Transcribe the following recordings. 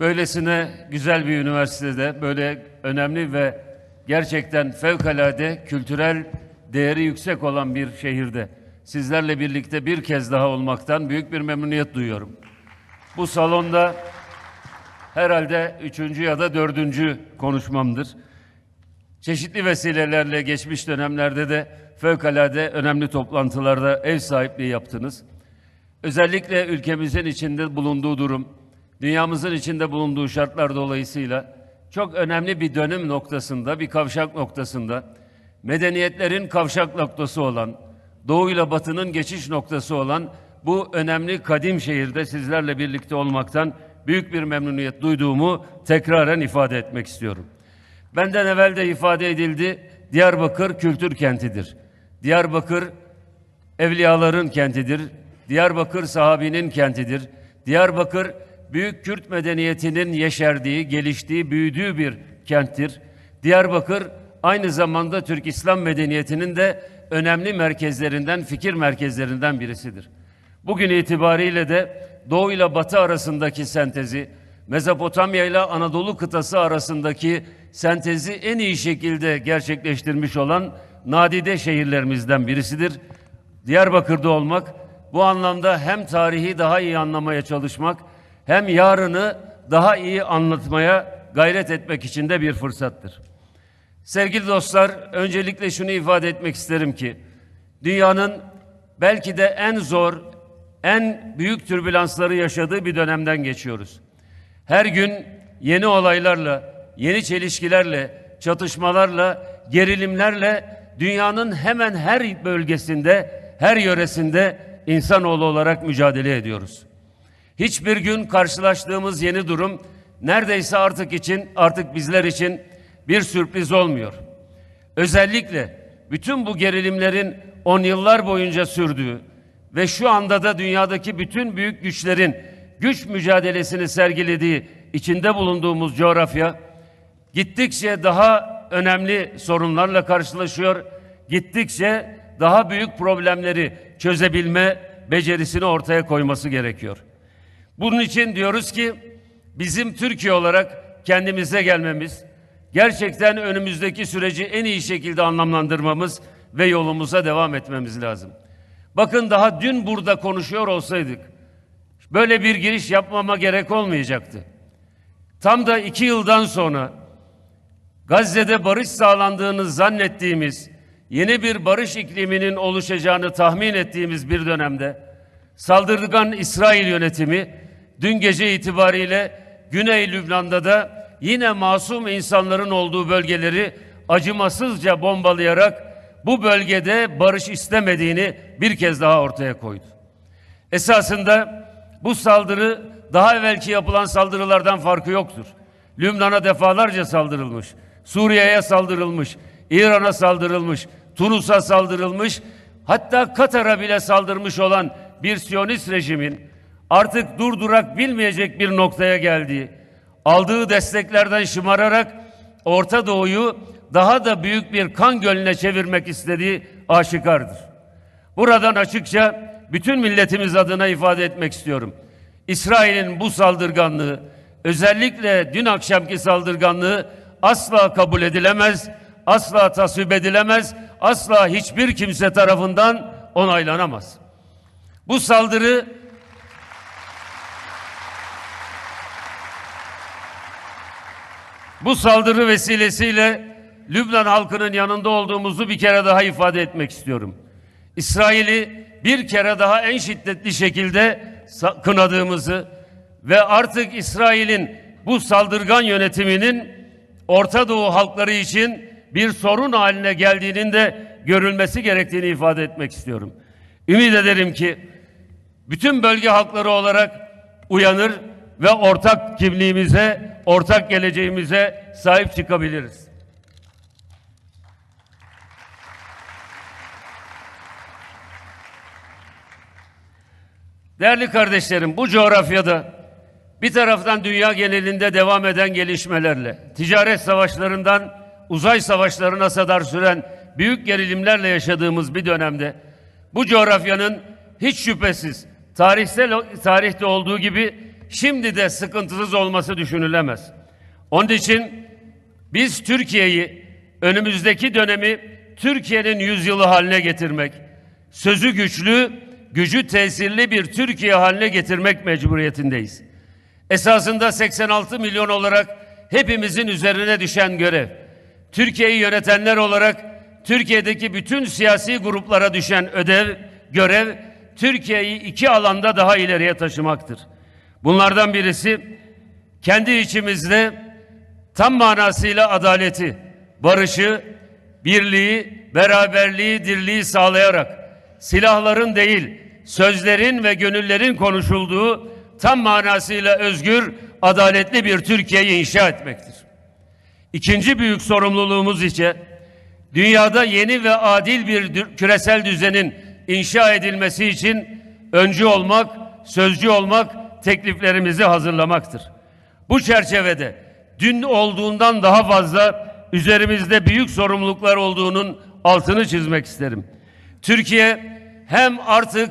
Böylesine güzel bir üniversitede, böyle önemli ve gerçekten fevkalade kültürel değeri yüksek olan bir şehirde sizlerle birlikte bir kez daha olmaktan büyük bir memnuniyet duyuyorum. Bu salonda herhalde üçüncü ya da dördüncü konuşmamdır. Çeşitli vesilelerle geçmiş dönemlerde de fevkalade önemli toplantılarda ev sahipliği yaptınız. Özellikle ülkemizin içinde bulunduğu durum, dünyamızın içinde bulunduğu şartlar dolayısıyla çok önemli bir dönüm noktasında, bir kavşak noktasında, medeniyetlerin kavşak noktası olan, Doğu ile Batı'nın geçiş noktası olan bu önemli kadim şehirde sizlerle birlikte olmaktan büyük bir memnuniyet duyduğumu tekraren ifade etmek istiyorum. Benden evvel de ifade edildi, Diyarbakır kültür kentidir. Diyarbakır evliyaların kentidir. Diyarbakır sahabinin kentidir. Diyarbakır büyük Kürt medeniyetinin yeşerdiği, geliştiği, büyüdüğü bir kenttir. Diyarbakır aynı zamanda Türk İslam medeniyetinin de önemli merkezlerinden, fikir merkezlerinden birisidir. Bugün itibariyle de Doğu ile Batı arasındaki sentezi, Mezopotamya ile Anadolu kıtası arasındaki sentezi en iyi şekilde gerçekleştirmiş olan nadide şehirlerimizden birisidir. Diyarbakır'da olmak bu anlamda hem tarihi daha iyi anlamaya çalışmak hem yarını daha iyi anlatmaya gayret etmek için de bir fırsattır. Sevgili dostlar, öncelikle şunu ifade etmek isterim ki dünyanın belki de en zor, en büyük türbülansları yaşadığı bir dönemden geçiyoruz. Her gün yeni olaylarla, yeni çelişkilerle, çatışmalarla, gerilimlerle dünyanın hemen her bölgesinde, her yöresinde insanoğlu olarak mücadele ediyoruz. Hiçbir gün karşılaştığımız yeni durum neredeyse artık için, artık bizler için bir sürpriz olmuyor. Özellikle bütün bu gerilimlerin on yıllar boyunca sürdüğü ve şu anda da dünyadaki bütün büyük güçlerin güç mücadelesini sergilediği içinde bulunduğumuz coğrafya gittikçe daha önemli sorunlarla karşılaşıyor. Gittikçe daha büyük problemleri çözebilme becerisini ortaya koyması gerekiyor. Bunun için diyoruz ki bizim Türkiye olarak kendimize gelmemiz, gerçekten önümüzdeki süreci en iyi şekilde anlamlandırmamız ve yolumuza devam etmemiz lazım. Bakın daha dün burada konuşuyor olsaydık, böyle bir giriş yapmama gerek olmayacaktı. Tam da iki yıldan sonra Gazze'de barış sağlandığını zannettiğimiz, yeni bir barış ikliminin oluşacağını tahmin ettiğimiz bir dönemde saldırgan İsrail yönetimi dün gece itibariyle Güney Lübnan'da da yine masum insanların olduğu bölgeleri acımasızca bombalayarak bu bölgede barış istemediğini bir kez daha ortaya koydu. Esasında bu saldırı daha evvelki yapılan saldırılardan farkı yoktur. Lübnan'a defalarca saldırılmış, Suriye'ye saldırılmış, İran'a saldırılmış, Tunus'a saldırılmış, hatta Katar'a bile saldırmış olan bir Siyonist rejimin artık durdurak bilmeyecek bir noktaya geldiği, aldığı desteklerden şımararak Orta Doğu'yu daha da büyük bir kan gölüne çevirmek istediği aşikardır. Buradan açıkça bütün milletimiz adına ifade etmek istiyorum. İsrail'in bu saldırganlığı, özellikle dün akşamki saldırganlığı asla kabul edilemez, asla tasvip edilemez, asla hiçbir kimse tarafından onaylanamaz. Bu saldırı bu saldırı vesilesiyle Lübnan halkının yanında olduğumuzu bir kere daha ifade etmek istiyorum. İsrail'i bir kere daha en şiddetli şekilde kınadığımızı ve artık İsrail'in bu saldırgan yönetiminin Orta Doğu halkları için bir sorun haline geldiğinin de görülmesi gerektiğini ifade etmek istiyorum. Ümit ederim ki bütün bölge halkları olarak uyanır ve ortak kimliğimize, ortak geleceğimize sahip çıkabiliriz. Değerli kardeşlerim, bu coğrafyada bir taraftan dünya genelinde devam eden gelişmelerle, ticaret savaşlarından uzay savaşlarına kadar süren büyük gerilimlerle yaşadığımız bir dönemde bu coğrafyanın hiç şüphesiz tarihsel tarihte olduğu gibi şimdi de sıkıntısız olması düşünülemez. Onun için biz Türkiye'yi önümüzdeki dönemi Türkiye'nin yüzyılı haline getirmek, sözü güçlü, gücü tesirli bir Türkiye haline getirmek mecburiyetindeyiz. Esasında 86 milyon olarak hepimizin üzerine düşen görev. Türkiye'yi yönetenler olarak Türkiye'deki bütün siyasi gruplara düşen ödev, görev Türkiye'yi iki alanda daha ileriye taşımaktır. Bunlardan birisi kendi içimizde tam manasıyla adaleti, barışı, birliği, beraberliği, dirliği sağlayarak silahların değil, sözlerin ve gönüllerin konuşulduğu tam manasıyla özgür, adaletli bir Türkiye'yi inşa etmektir. İkinci büyük sorumluluğumuz ise dünyada yeni ve adil bir küresel düzenin inşa edilmesi için öncü olmak, sözcü olmak, tekliflerimizi hazırlamaktır. Bu çerçevede dün olduğundan daha fazla üzerimizde büyük sorumluluklar olduğunun altını çizmek isterim. Türkiye hem artık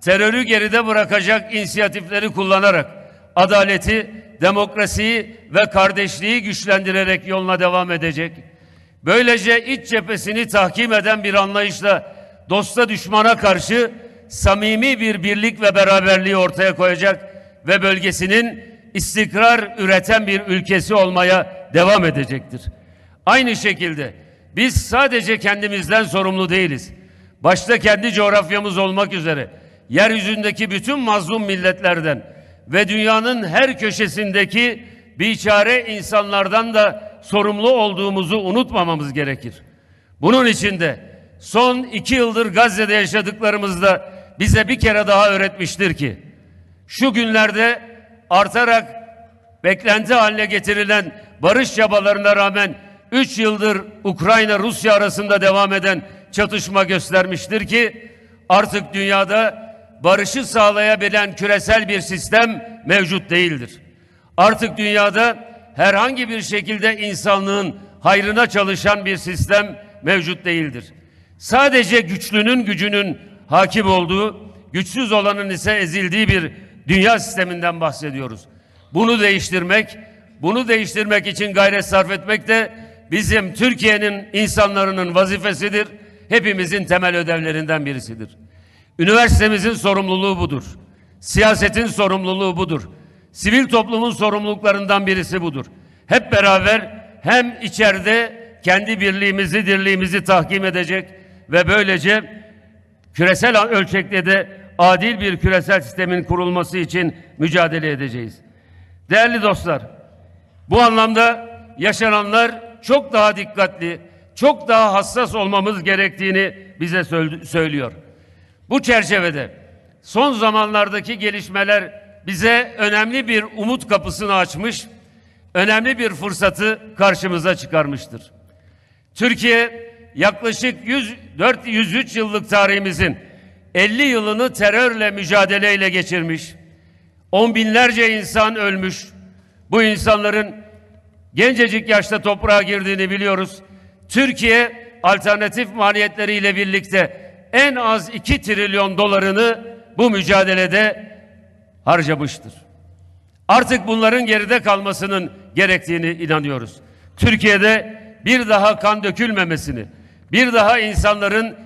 terörü geride bırakacak inisiyatifleri kullanarak adaleti, demokrasiyi ve kardeşliği güçlendirerek yoluna devam edecek. Böylece iç cephesini tahkim eden bir anlayışla dosta düşmana karşı samimi bir birlik ve beraberliği ortaya koyacak ve bölgesinin istikrar üreten bir ülkesi olmaya devam edecektir. Aynı şekilde biz sadece kendimizden sorumlu değiliz. Başta kendi coğrafyamız olmak üzere yeryüzündeki bütün mazlum milletlerden ve dünyanın her köşesindeki biçare insanlardan da sorumlu olduğumuzu unutmamamız gerekir. Bunun için de son iki yıldır Gazze'de yaşadıklarımızda bize bir kere daha öğretmiştir ki şu günlerde artarak beklenti haline getirilen barış çabalarına rağmen 3 yıldır Ukrayna-Rusya arasında devam eden çatışma göstermiştir ki artık dünyada barışı sağlayabilen küresel bir sistem mevcut değildir. Artık dünyada herhangi bir şekilde insanlığın hayrına çalışan bir sistem mevcut değildir. Sadece güçlünün gücünün hakim olduğu, güçsüz olanın ise ezildiği bir dünya sisteminden bahsediyoruz. Bunu değiştirmek, bunu değiştirmek için gayret sarf etmek de bizim Türkiye'nin insanlarının vazifesidir. Hepimizin temel ödevlerinden birisidir. Üniversitemizin sorumluluğu budur. Siyasetin sorumluluğu budur. Sivil toplumun sorumluluklarından birisi budur. Hep beraber hem içeride kendi birliğimizi, dirliğimizi tahkim edecek ve böylece küresel ölçekte de adil bir küresel sistemin kurulması için mücadele edeceğiz. Değerli dostlar, bu anlamda yaşananlar çok daha dikkatli, çok daha hassas olmamız gerektiğini bize söylüyor. Bu çerçevede son zamanlardaki gelişmeler bize önemli bir umut kapısını açmış, önemli bir fırsatı karşımıza çıkarmıştır. Türkiye yaklaşık 104 103 yıllık tarihimizin 50 yılını terörle mücadeleyle geçirmiş. On binlerce insan ölmüş. Bu insanların gencecik yaşta toprağa girdiğini biliyoruz. Türkiye alternatif maliyetleriyle birlikte en az 2 trilyon dolarını bu mücadelede harcamıştır. Artık bunların geride kalmasının gerektiğini inanıyoruz. Türkiye'de bir daha kan dökülmemesini, bir daha insanların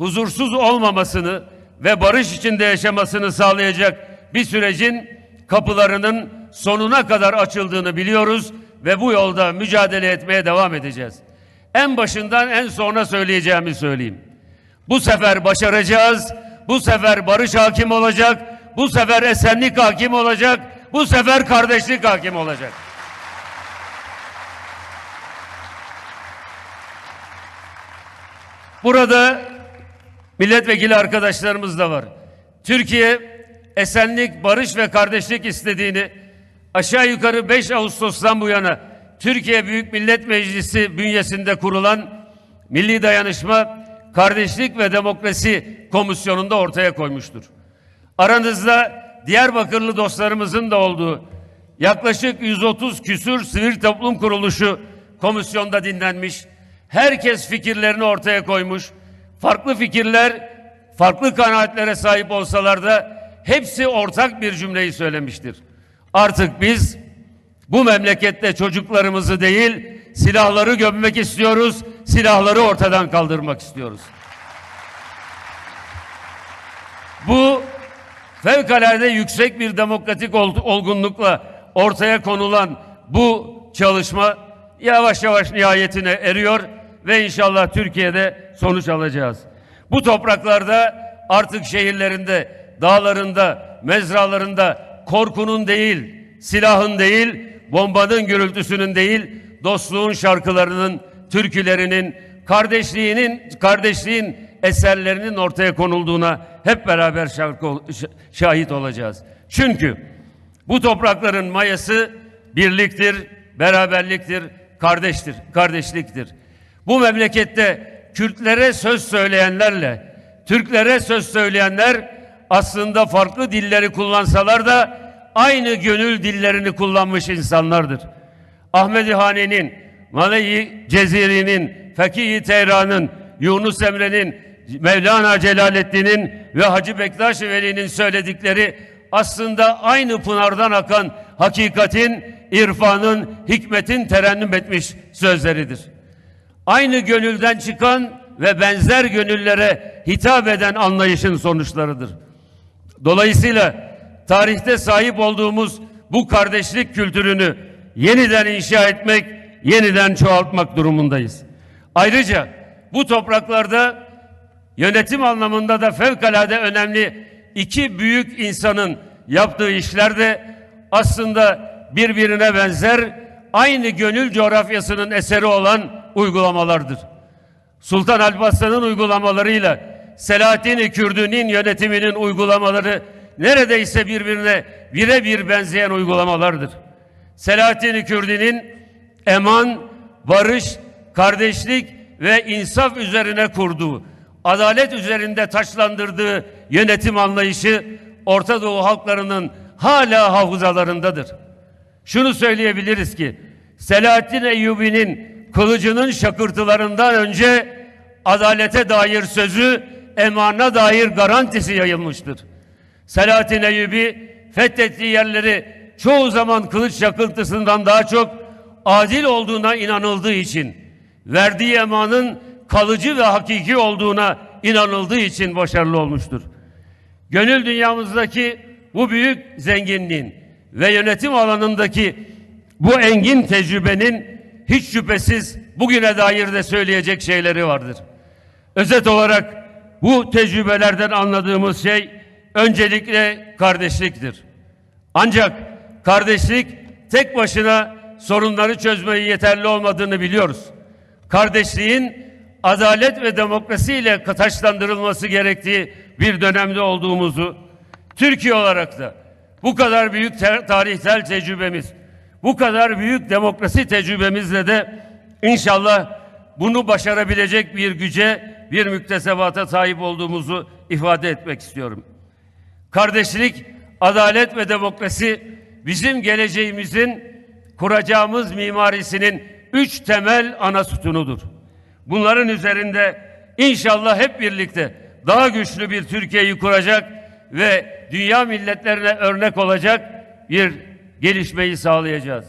huzursuz olmamasını ve barış içinde yaşamasını sağlayacak bir sürecin kapılarının sonuna kadar açıldığını biliyoruz ve bu yolda mücadele etmeye devam edeceğiz. En başından en sona söyleyeceğimi söyleyeyim. Bu sefer başaracağız. Bu sefer barış hakim olacak. Bu sefer esenlik hakim olacak. Bu sefer kardeşlik hakim olacak. Burada milletvekili arkadaşlarımız da var. Türkiye esenlik, barış ve kardeşlik istediğini aşağı yukarı 5 Ağustos'tan bu yana Türkiye Büyük Millet Meclisi bünyesinde kurulan Milli Dayanışma, Kardeşlik ve Demokrasi Komisyonu'nda ortaya koymuştur. Aranızda Diyarbakırlı dostlarımızın da olduğu yaklaşık 130 küsür sivil toplum kuruluşu komisyonda dinlenmiş. Herkes fikirlerini ortaya koymuş. Farklı fikirler, farklı kanaatlere sahip olsalar da hepsi ortak bir cümleyi söylemiştir. Artık biz bu memlekette çocuklarımızı değil, silahları gömmek istiyoruz, silahları ortadan kaldırmak istiyoruz. Bu fevkalade yüksek bir demokratik ol- olgunlukla ortaya konulan bu çalışma yavaş yavaş nihayetine eriyor ve inşallah Türkiye'de sonuç alacağız. Bu topraklarda artık şehirlerinde, dağlarında, mezralarında korkunun değil, silahın değil, bombanın gürültüsünün değil, dostluğun şarkılarının, türkülerinin, kardeşliğinin, kardeşliğin eserlerinin ortaya konulduğuna hep beraber şarkı, şahit olacağız. Çünkü bu toprakların mayası birliktir, beraberliktir, kardeştir, kardeşliktir. Bu memlekette Kürtlere söz söyleyenlerle Türklere söz söyleyenler aslında farklı dilleri kullansalar da aynı gönül dillerini kullanmış insanlardır. Ahmedi Hane'nin, Maleyi Ceziri'nin, Fekihi Tehran'ın, Yunus Emre'nin, Mevlana Celaleddin'in ve Hacı Bektaş Veli'nin söyledikleri aslında aynı pınardan akan hakikatin, irfanın, hikmetin terennüm etmiş sözleridir. Aynı gönülden çıkan ve benzer gönüllere hitap eden anlayışın sonuçlarıdır. Dolayısıyla tarihte sahip olduğumuz bu kardeşlik kültürünü yeniden inşa etmek, yeniden çoğaltmak durumundayız. Ayrıca bu topraklarda yönetim anlamında da fevkalade önemli iki büyük insanın yaptığı işler de aslında birbirine benzer aynı gönül coğrafyasının eseri olan uygulamalardır. Sultan Alparslan'ın uygulamalarıyla Selahattin Kürdü'nün yönetiminin uygulamaları neredeyse birbirine birebir benzeyen uygulamalardır. Selahattin Kürdü'nün eman, barış, kardeşlik ve insaf üzerine kurduğu, adalet üzerinde taşlandırdığı yönetim anlayışı Orta Doğu halklarının hala hafızalarındadır. Şunu söyleyebiliriz ki Selahattin Eyyubi'nin kılıcının şakırtılarından önce adalete dair sözü emana dair garantisi yayılmıştır. Selahattin Eyyubi fethettiği yerleri çoğu zaman kılıç şakırtısından daha çok adil olduğuna inanıldığı için verdiği emanın kalıcı ve hakiki olduğuna inanıldığı için başarılı olmuştur. Gönül dünyamızdaki bu büyük zenginliğin ve yönetim alanındaki bu engin tecrübenin hiç şüphesiz bugüne dair de söyleyecek şeyleri vardır. Özet olarak bu tecrübelerden anladığımız şey öncelikle kardeşliktir. Ancak kardeşlik tek başına sorunları çözmeyi yeterli olmadığını biliyoruz. Kardeşliğin adalet ve demokrasi ile taşlandırılması gerektiği bir dönemde olduğumuzu Türkiye olarak da bu kadar büyük tarihsel tecrübemiz, bu kadar büyük demokrasi tecrübemizle de inşallah bunu başarabilecek bir güce, bir müktesebata sahip olduğumuzu ifade etmek istiyorum. Kardeşlik, adalet ve demokrasi bizim geleceğimizin kuracağımız mimarisinin üç temel ana sütunudur. Bunların üzerinde inşallah hep birlikte daha güçlü bir Türkiye'yi kuracak ve dünya milletlerine örnek olacak bir gelişmeyi sağlayacağız.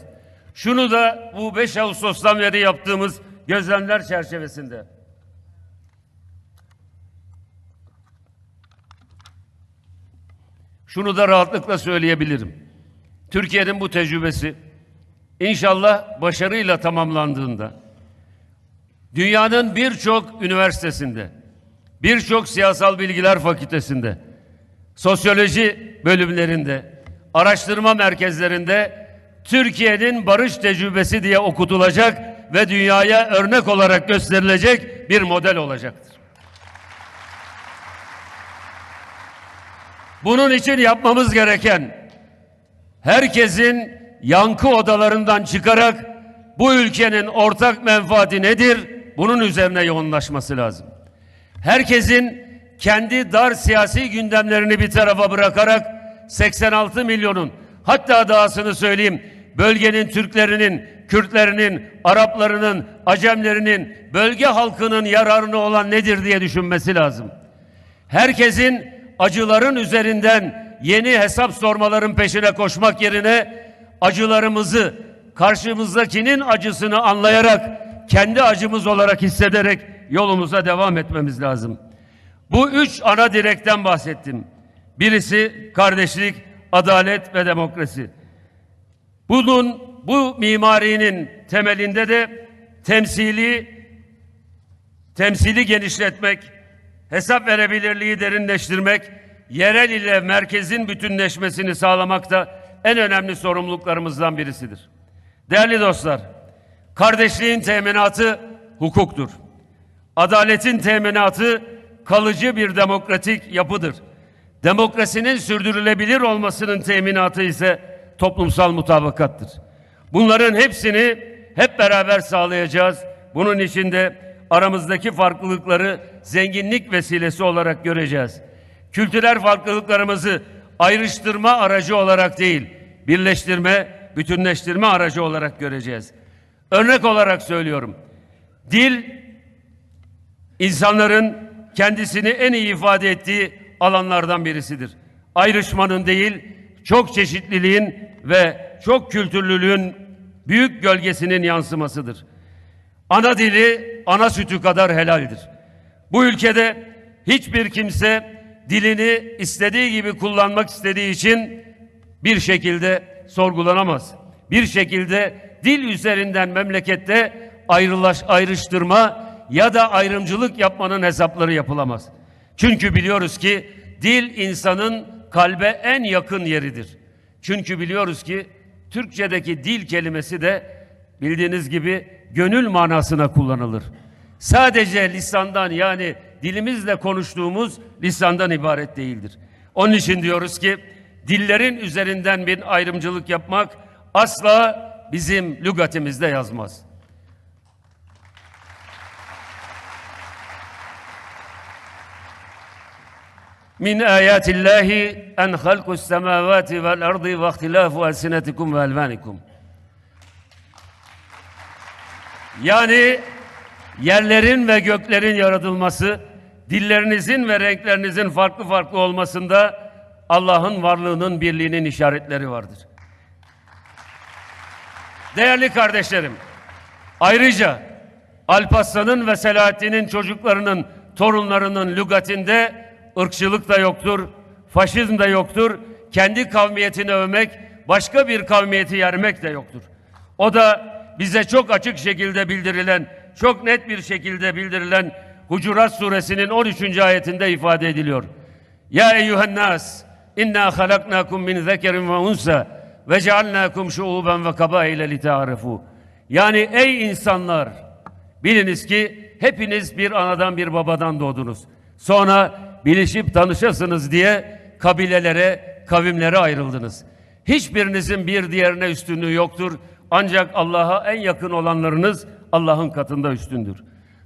Şunu da bu 5 Ağustos'tan beri yaptığımız gözlemler çerçevesinde Şunu da rahatlıkla söyleyebilirim. Türkiye'nin bu tecrübesi inşallah başarıyla tamamlandığında dünyanın birçok üniversitesinde, birçok siyasal bilgiler fakültesinde, sosyoloji bölümlerinde, araştırma merkezlerinde Türkiye'nin barış tecrübesi diye okutulacak ve dünyaya örnek olarak gösterilecek bir model olacaktır. Bunun için yapmamız gereken herkesin yankı odalarından çıkarak bu ülkenin ortak menfaati nedir? Bunun üzerine yoğunlaşması lazım. Herkesin kendi dar siyasi gündemlerini bir tarafa bırakarak 86 milyonun hatta dahasını söyleyeyim bölgenin Türklerinin, Kürtlerinin, Araplarının, Acemlerinin, bölge halkının yararına olan nedir diye düşünmesi lazım. Herkesin acıların üzerinden yeni hesap sormaların peşine koşmak yerine acılarımızı karşımızdakinin acısını anlayarak kendi acımız olarak hissederek yolumuza devam etmemiz lazım. Bu üç ana direkten bahsettim. Birisi kardeşlik, adalet ve demokrasi. Bunun bu mimarinin temelinde de temsili temsili genişletmek, hesap verebilirliği derinleştirmek, yerel ile merkezin bütünleşmesini sağlamak da en önemli sorumluluklarımızdan birisidir. Değerli dostlar, kardeşliğin teminatı hukuktur. Adaletin teminatı kalıcı bir demokratik yapıdır. Demokrasinin sürdürülebilir olmasının teminatı ise toplumsal mutabakattır. Bunların hepsini hep beraber sağlayacağız. Bunun için de aramızdaki farklılıkları zenginlik vesilesi olarak göreceğiz. Kültürel farklılıklarımızı ayrıştırma aracı olarak değil, birleştirme, bütünleştirme aracı olarak göreceğiz. Örnek olarak söylüyorum. Dil insanların kendisini en iyi ifade ettiği alanlardan birisidir. Ayrışmanın değil, çok çeşitliliğin ve çok kültürlülüğün büyük gölgesinin yansımasıdır. Ana dili ana sütü kadar helaldir. Bu ülkede hiçbir kimse dilini istediği gibi kullanmak istediği için bir şekilde sorgulanamaz. Bir şekilde dil üzerinden memlekette ayrılaş, ayrıştırma ya da ayrımcılık yapmanın hesapları yapılamaz. Çünkü biliyoruz ki dil insanın kalbe en yakın yeridir. Çünkü biliyoruz ki Türkçedeki dil kelimesi de bildiğiniz gibi gönül manasına kullanılır. Sadece lisandan yani dilimizle konuştuğumuz lisandan ibaret değildir. Onun için diyoruz ki dillerin üzerinden bir ayrımcılık yapmak asla bizim lügatimizde yazmaz. Min ayatillahi en halkus semavati vel ardı ve ihtilafu elsinetikum ve elvanikum. Yani yerlerin ve göklerin yaratılması, dillerinizin ve renklerinizin farklı farklı olmasında Allah'ın varlığının birliğinin işaretleri vardır. Değerli kardeşlerim, ayrıca Alparslan'ın ve Selahattin'in çocuklarının, torunlarının lügatinde ırkçılık da yoktur, faşizm de yoktur, kendi kavmiyetini övmek, başka bir kavmiyeti yermek de yoktur. O da bize çok açık şekilde bildirilen, çok net bir şekilde bildirilen Hucurat suresinin 13. ayetinde ifade ediliyor. Ya eyyühen nas, inna halaknakum min zekerin ve unsa ve cealnakum şuuben ve kabaile litarifu. Yani ey insanlar, biliniz ki hepiniz bir anadan bir babadan doğdunuz. Sonra bilişip tanışasınız diye kabilelere, kavimlere ayrıldınız. Hiçbirinizin bir diğerine üstünlüğü yoktur. Ancak Allah'a en yakın olanlarınız Allah'ın katında üstündür.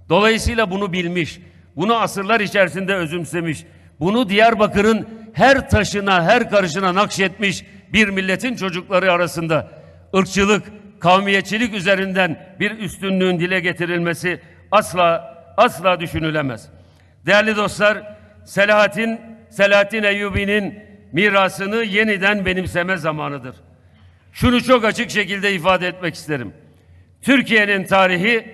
Dolayısıyla bunu bilmiş, bunu asırlar içerisinde özümsemiş, bunu Diyarbakır'ın her taşına, her karışına nakşetmiş bir milletin çocukları arasında ırkçılık, kavmiyetçilik üzerinden bir üstünlüğün dile getirilmesi asla asla düşünülemez. Değerli dostlar, Selahattin Selahattin Eyyubi'nin mirasını yeniden benimseme zamanıdır. Şunu çok açık şekilde ifade etmek isterim. Türkiye'nin tarihi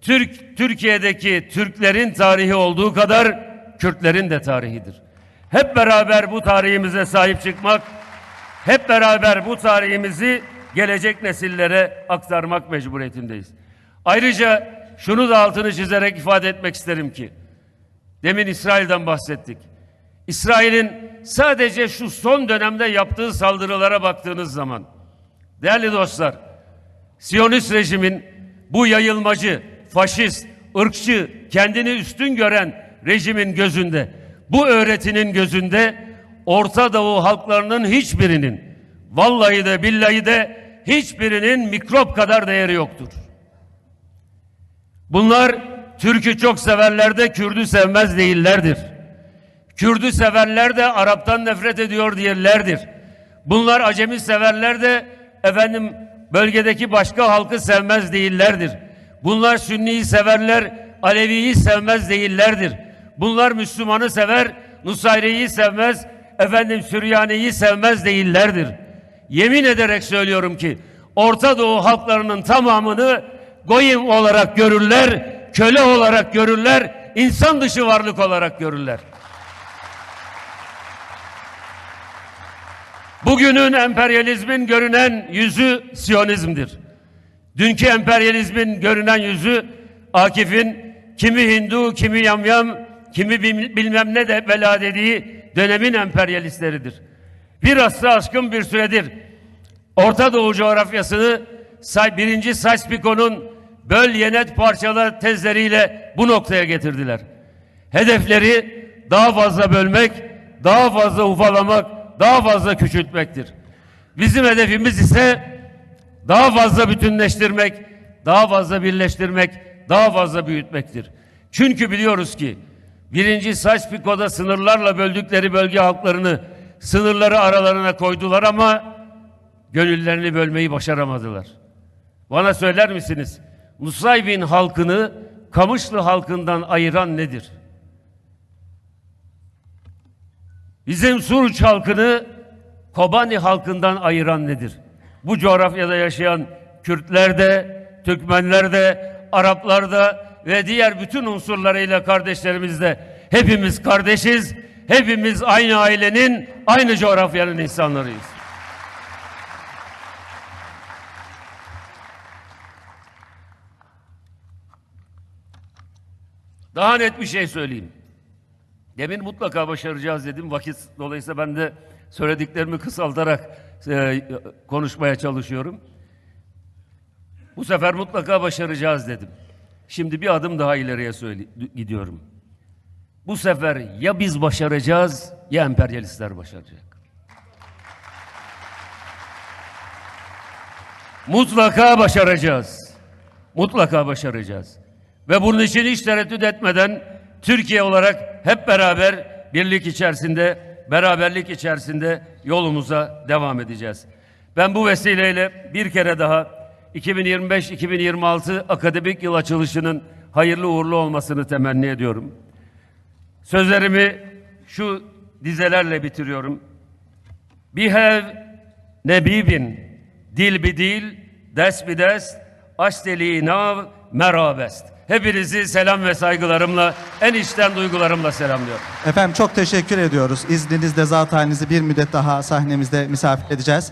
Türk Türkiye'deki Türklerin tarihi olduğu kadar Kürtlerin de tarihidir. Hep beraber bu tarihimize sahip çıkmak, hep beraber bu tarihimizi gelecek nesillere aktarmak mecburiyetindeyiz. Ayrıca şunu da altını çizerek ifade etmek isterim ki demin İsrail'den bahsettik. İsrail'in sadece şu son dönemde yaptığı saldırılara baktığınız zaman değerli dostlar Siyonist rejimin bu yayılmacı, faşist, ırkçı, kendini üstün gören rejimin gözünde, bu öğretinin gözünde Orta Doğu halklarının hiçbirinin, vallahi de billahi de hiçbirinin mikrop kadar değeri yoktur. Bunlar Türk'ü çok severler de Kürd'ü sevmez değillerdir. Kürd'ü severler de Arap'tan nefret ediyor diyerlerdir. Bunlar Acemi severler de efendim bölgedeki başka halkı sevmez değillerdir. Bunlar Sünni'yi severler, Alevi'yi sevmez değillerdir. Bunlar Müslümanı sever, Nusayri'yi sevmez, efendim Süryani'yi sevmez değillerdir. Yemin ederek söylüyorum ki Orta Doğu halklarının tamamını goyim olarak görürler, köle olarak görürler, insan dışı varlık olarak görürler. Bugünün emperyalizmin görünen yüzü Siyonizm'dir. Dünkü emperyalizmin görünen yüzü Akif'in kimi Hindu, kimi yamyam, kimi bil- bilmem ne de bela dediği dönemin emperyalistleridir. Bir asra aşkın bir süredir Orta Doğu coğrafyasını birinci Sykes-Pico'nun böl yenet parçala tezleriyle bu noktaya getirdiler. Hedefleri daha fazla bölmek, daha fazla ufalamak, daha fazla küçültmektir. Bizim hedefimiz ise daha fazla bütünleştirmek, daha fazla birleştirmek, daha fazla büyütmektir. Çünkü biliyoruz ki birinci Sykes-Picot'da sınırlarla böldükleri bölge halklarını sınırları aralarına koydular ama gönüllerini bölmeyi başaramadılar. Bana söyler misiniz? Nusaybin halkını Kamışlı halkından ayıran nedir? Bizim Suruç halkını Kobani halkından ayıran nedir? Bu coğrafyada yaşayan Kürtler de, Türkmenler de, Araplar da ve diğer bütün unsurlarıyla kardeşlerimiz de hepimiz kardeşiz. Hepimiz aynı ailenin, aynı coğrafyanın insanlarıyız. Daha net bir şey söyleyeyim. Demin mutlaka başaracağız dedim. Vakit dolayısıyla ben de söylediklerimi kısaltarak e, konuşmaya çalışıyorum. Bu sefer mutlaka başaracağız dedim. Şimdi bir adım daha ileriye söyle, gidiyorum. Bu sefer ya biz başaracağız ya emperyalistler başaracak. Mutlaka başaracağız. Mutlaka başaracağız. Ve bunun için hiç tereddüt etmeden Türkiye olarak hep beraber birlik içerisinde, beraberlik içerisinde yolumuza devam edeceğiz. Ben bu vesileyle bir kere daha 2025-2026 akademik yıl açılışının hayırlı uğurlu olmasını temenni ediyorum. Sözlerimi şu dizelerle bitiriyorum. Bihev nebibin, dil bi dil, des bi des, aşteli nav merabest. Hepinizi selam ve saygılarımla, en içten duygularımla selamlıyorum. Efendim çok teşekkür ediyoruz. İzninizle zat halinizi bir müddet daha sahnemizde misafir edeceğiz.